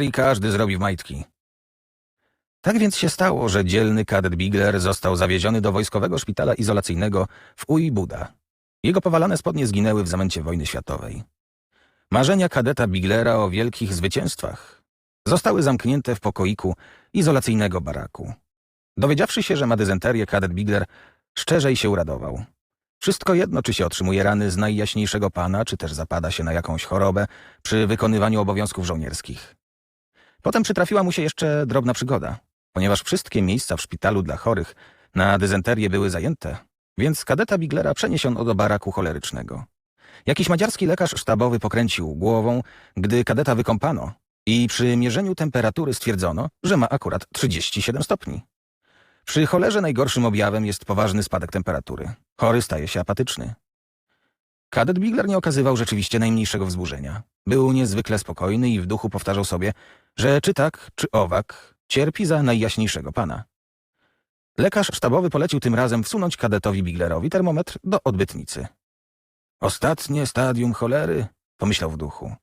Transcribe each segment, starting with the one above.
I każdy zrobi w majtki. Tak więc się stało, że dzielny kadet Bigler został zawieziony do wojskowego szpitala izolacyjnego w Ui Buda. Jego powalane spodnie zginęły w zamęcie wojny światowej. Marzenia kadeta Biglera o wielkich zwycięstwach zostały zamknięte w pokoiku izolacyjnego baraku. Dowiedziawszy się, że ma dysenterię, kadet Bigler szczerzej się uradował. Wszystko jedno, czy się otrzymuje rany z najjaśniejszego pana, czy też zapada się na jakąś chorobę przy wykonywaniu obowiązków żołnierskich. Potem przytrafiła mu się jeszcze drobna przygoda. Ponieważ wszystkie miejsca w szpitalu dla chorych na dysenterię były zajęte, więc kadeta Biglera przeniesiono do baraku cholerycznego. Jakiś madziarski lekarz sztabowy pokręcił głową, gdy kadeta wykąpano i przy mierzeniu temperatury stwierdzono, że ma akurat 37 stopni. Przy cholerze najgorszym objawem jest poważny spadek temperatury. Chory staje się apatyczny. Kadet Bigler nie okazywał rzeczywiście najmniejszego wzburzenia. Był niezwykle spokojny i w duchu powtarzał sobie, że czy tak, czy owak, cierpi za najjaśniejszego pana. Lekarz sztabowy polecił tym razem wsunąć kadetowi Biglerowi termometr do odbytnicy. Ostatnie stadium cholery, pomyślał w duchu.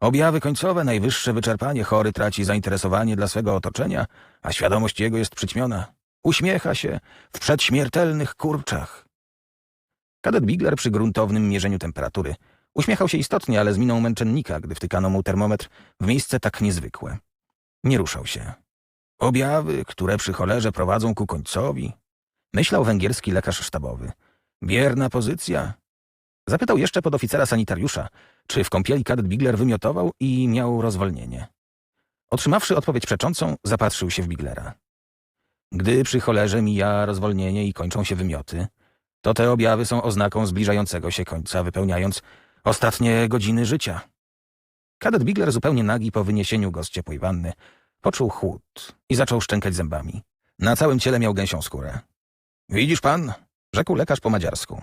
Objawy końcowe, najwyższe wyczerpanie, chory traci zainteresowanie dla swego otoczenia, a świadomość jego jest przyćmiona. Uśmiecha się w przedśmiertelnych kurczach. Kadet Bigler przy gruntownym mierzeniu temperatury uśmiechał się istotnie, ale z miną męczennika, gdy wtykano mu termometr w miejsce tak niezwykłe. Nie ruszał się. Objawy, które przy cholerze prowadzą ku końcowi, myślał węgierski lekarz sztabowy. Bierna pozycja. Zapytał jeszcze podoficera sanitariusza, czy w kąpieli kadet Bigler wymiotował i miał rozwolnienie. Otrzymawszy odpowiedź przeczącą, zapatrzył się w Biglera. Gdy przy cholerze mija rozwolnienie i kończą się wymioty, to te objawy są oznaką zbliżającego się końca, wypełniając ostatnie godziny życia. Kadet Bigler zupełnie nagi po wyniesieniu go z ciepłej wanny poczuł chłód i zaczął szczękać zębami. Na całym ciele miał gęsią skórę. Widzisz pan? rzekł lekarz po madziarsku.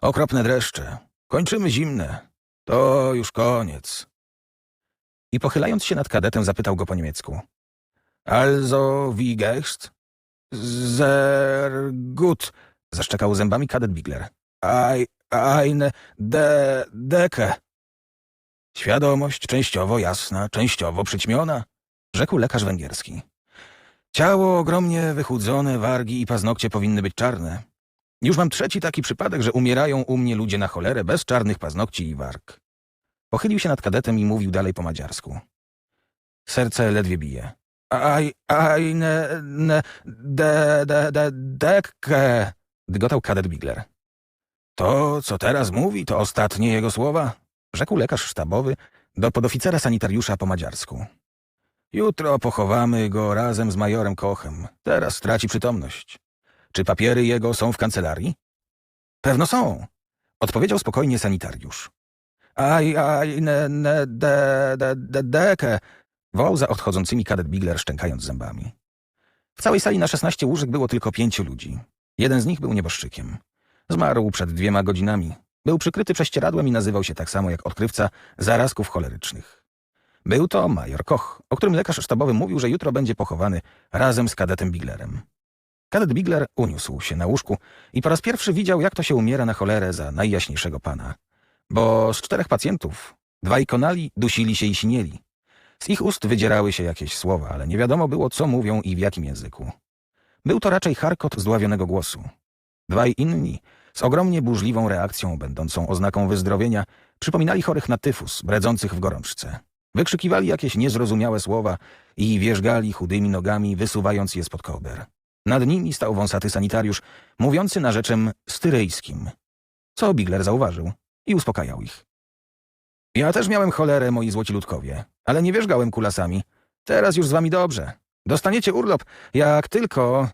Okropne dreszcze. Kończymy zimne. To już koniec. I pochylając się nad kadetem zapytał go po niemiecku. Also wie geht's? Sehr gut, zaszczekał zębami kadet Bigler. Ein, eine de, Decke. Świadomość częściowo jasna, częściowo przyćmiona, rzekł lekarz węgierski. Ciało ogromnie wychudzone, wargi i paznokcie powinny być czarne. Już mam trzeci taki przypadek, że umierają u mnie ludzie na cholerę bez czarnych paznokci i warg. Pochylił się nad kadetem i mówił dalej po madziarsku. Serce ledwie bije. Aj, aj, ne, ne, de, de, de, dekke, dygotał kadet Bigler. To, co teraz mówi, to ostatnie jego słowa, rzekł lekarz sztabowy do podoficera sanitariusza po madziarsku. Jutro pochowamy go razem z majorem Kochem. Teraz straci przytomność. Czy papiery jego są w kancelarii? Pewno są, odpowiedział spokojnie sanitariusz. Aj, aj, ne, ne, de, de, de, deke, wołał za odchodzącymi kadet Bigler, szczękając zębami. W całej sali na szesnaście łóżek było tylko pięciu ludzi. Jeden z nich był nieboszczykiem. Zmarł przed dwiema godzinami. Był przykryty prześcieradłem i nazywał się tak samo jak odkrywca zarazków cholerycznych. Był to major Koch, o którym lekarz sztabowy mówił, że jutro będzie pochowany razem z kadetem Biglerem. Kadet Bigler uniósł się na łóżku i po raz pierwszy widział, jak to się umiera na cholerę za najjaśniejszego pana. Bo z czterech pacjentów dwaj konali dusili się i sinieli. Z ich ust wydzierały się jakieś słowa, ale nie wiadomo było, co mówią i w jakim języku. Był to raczej charkot zdławionego głosu. Dwaj inni, z ogromnie burzliwą reakcją, będącą oznaką wyzdrowienia, przypominali chorych na tyfus, bredzących w gorączce. Wykrzykiwali jakieś niezrozumiałe słowa i wierzgali chudymi nogami, wysuwając je spod kołder. Nad nimi stał wąsaty sanitariusz, mówiący narzeczem styryjskim. Co Bigler zauważył i uspokajał ich. Ja też miałem cholerę, moi złoci ludkowie, ale nie wierzgałem kulasami. Teraz już z wami dobrze. Dostaniecie urlop, jak tylko...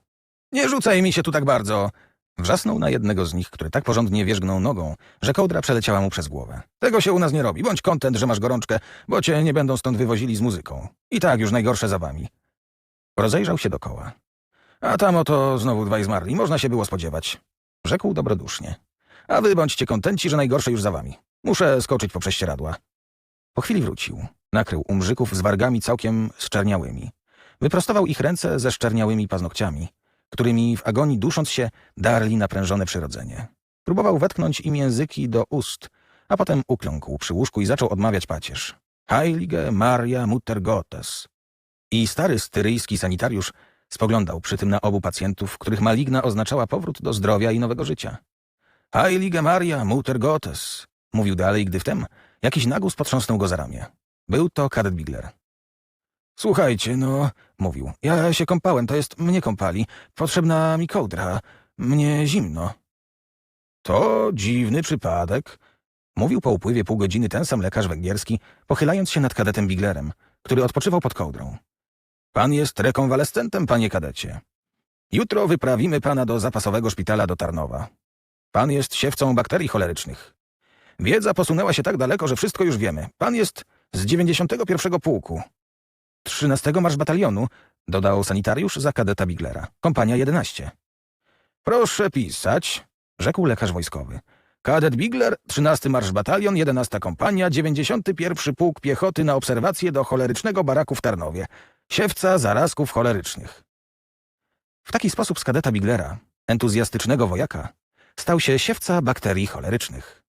Nie rzucaj mi się tu tak bardzo! Wrzasnął na jednego z nich, który tak porządnie wierzgnął nogą, że kołdra przeleciała mu przez głowę. Tego się u nas nie robi. Bądź kontent, że masz gorączkę, bo cię nie będą stąd wywozili z muzyką. I tak już najgorsze za wami. Rozejrzał się dokoła. A tam oto znowu dwaj zmarli. Można się było spodziewać. Rzekł dobrodusznie. A wy bądźcie kontenci, że najgorsze już za wami. Muszę skoczyć po prześcieradła. Po chwili wrócił. Nakrył umrzyków z wargami całkiem szczerniałymi. Wyprostował ich ręce ze szczerniałymi paznokciami, którymi w agonii dusząc się darli naprężone przyrodzenie. Próbował wetknąć im języki do ust, a potem ukląkł przy łóżku i zaczął odmawiać pacierz. Heilige Maria Mutter Gottes. I stary styryjski sanitariusz spoglądał przy tym na obu pacjentów, których maligna oznaczała powrót do zdrowia i nowego życia. Heilige Maria Mutter Gottes, mówił dalej, gdy wtem jakiś nagłos potrząsnął go za ramię. Był to kadet Bigler. Słuchajcie, no, mówił, ja się kąpałem, to jest mnie kąpali. Potrzebna mi kołdra. Mnie zimno. To dziwny przypadek, mówił po upływie pół godziny ten sam lekarz węgierski, pochylając się nad kadetem Biglerem, który odpoczywał pod kołdrą. Pan jest rekonwalescentem, panie kadecie. Jutro wyprawimy pana do zapasowego szpitala do Tarnowa. Pan jest siewcą bakterii cholerycznych. Wiedza posunęła się tak daleko, że wszystko już wiemy. Pan jest z 91 pułku. 13 Marsz Batalionu, dodał sanitariusz za kadeta Biglera. Kompania 11. Proszę pisać, rzekł lekarz wojskowy. Kadet Bigler, 13 Marsz Batalion, 11 Kompania, 91 Pułk Piechoty na obserwację do cholerycznego baraku w Tarnowie. Siewca zarazków cholerycznych. W taki sposób z kadeta Biglera, entuzjastycznego wojaka, stał się siewca bakterii cholerycznych.